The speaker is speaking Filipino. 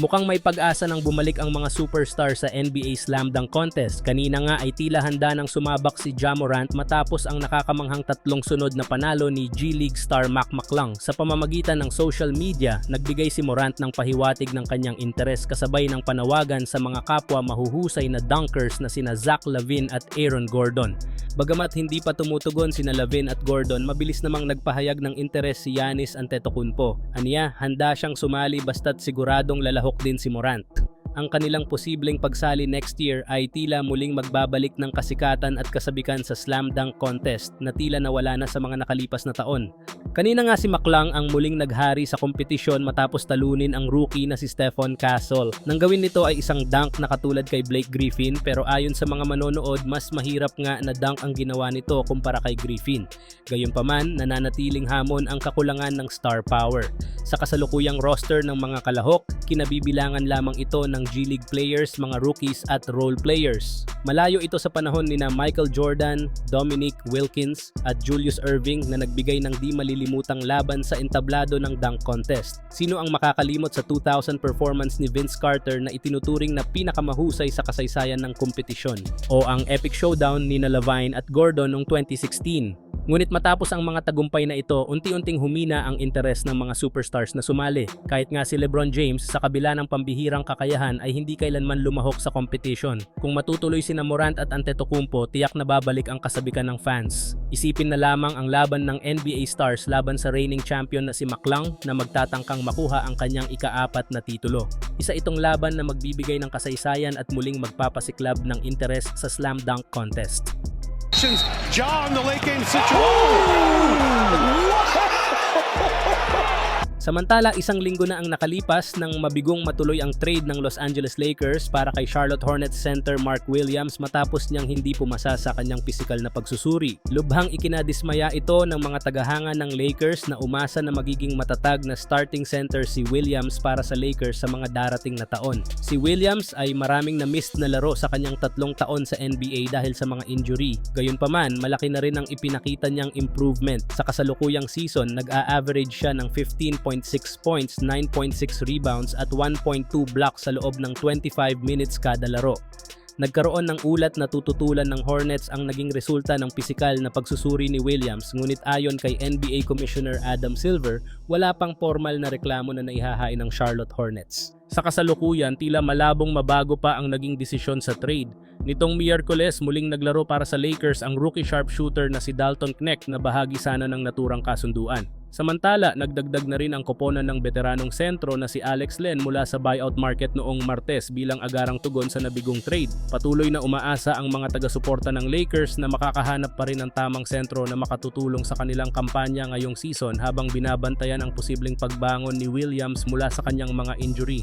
Mukhang may pag-asa nang bumalik ang mga superstar sa NBA Slam Dunk Contest. Kanina nga ay tila handa nang sumabak si Ja Morant matapos ang nakakamanghang tatlong sunod na panalo ni G-League star Mac McClung. Sa pamamagitan ng social media, nagbigay si Morant ng pahiwatig ng kanyang interes kasabay ng panawagan sa mga kapwa mahuhusay na dunkers na sina Zach Lavin at Aaron Gordon. Bagamat hindi pa tumutugon sina Lavin at Gordon, mabilis namang nagpahayag ng interes si Yanis Antetokounmpo. Aniya, handa siyang sumali basta't siguradong lalahok din si Morant. Ang kanilang posibleng pagsali next year ay tila muling magbabalik ng kasikatan at kasabikan sa slam dunk contest na tila nawala na sa mga nakalipas na taon. Kanina nga si Maklang ang muling naghari sa kompetisyon matapos talunin ang rookie na si Stephon Castle. Nang gawin nito ay isang dunk na katulad kay Blake Griffin pero ayon sa mga manonood mas mahirap nga na dunk ang ginawa nito kumpara kay Griffin. Gayunpaman, nananatiling hamon ang kakulangan ng star power. Sa kasalukuyang roster ng mga kalahok, kinabibilangan lamang ito ng G-League players, mga rookies at role players. Malayo ito sa panahon ni na Michael Jordan, Dominic Wilkins at Julius Irving na nagbigay ng di malilimutang laban sa entablado ng dunk contest. Sino ang makakalimot sa 2000 performance ni Vince Carter na itinuturing na pinakamahusay sa kasaysayan ng kompetisyon? O ang epic showdown ni na at Gordon noong 2016? Ngunit matapos ang mga tagumpay na ito, unti-unting humina ang interes ng mga superstars na sumali. Kahit nga si LeBron James sa kabila ng pambihirang kakayahan ay hindi kailanman lumahok sa competition. Kung matutuloy si Morant at Antetokounmpo, tiyak na babalik ang kasabikan ng fans. Isipin na lamang ang laban ng NBA stars laban sa reigning champion na si McClung na magtatangkang makuha ang kanyang ikaapat na titulo. Isa itong laban na magbibigay ng kasaysayan at muling magpapasiklab ng interes sa slam dunk contest. Ja in the late game situation. Samantala, isang linggo na ang nakalipas nang mabigong matuloy ang trade ng Los Angeles Lakers para kay Charlotte Hornets center Mark Williams matapos niyang hindi pumasa sa kanyang pisikal na pagsusuri. Lubhang ikinadismaya ito ng mga tagahanga ng Lakers na umasa na magiging matatag na starting center si Williams para sa Lakers sa mga darating na taon. Si Williams ay maraming na-missed na laro sa kanyang tatlong taon sa NBA dahil sa mga injury. Gayunpaman, malaki na rin ang ipinakita niyang improvement. Sa kasalukuyang season, nag-a-average siya ng 15 points, 9.6 rebounds at 1.2 blocks sa loob ng 25 minutes kada laro. Nagkaroon ng ulat na tututulan ng Hornets ang naging resulta ng pisikal na pagsusuri ni Williams ngunit ayon kay NBA Commissioner Adam Silver, wala pang formal na reklamo na naihahain ng Charlotte Hornets. Sa kasalukuyan, tila malabong mabago pa ang naging desisyon sa trade. Nitong Miyerkules, muling naglaro para sa Lakers ang rookie sharpshooter na si Dalton Knecht na bahagi sana ng naturang kasunduan. Samantala, nagdagdag na rin ang koponan ng veteranong sentro na si Alex Len mula sa buyout market noong Martes bilang agarang tugon sa nabigong trade. Patuloy na umaasa ang mga taga-suporta ng Lakers na makakahanap pa rin ng tamang sentro na makatutulong sa kanilang kampanya ngayong season habang binabantayan ang posibleng pagbangon ni Williams mula sa kanyang mga injury.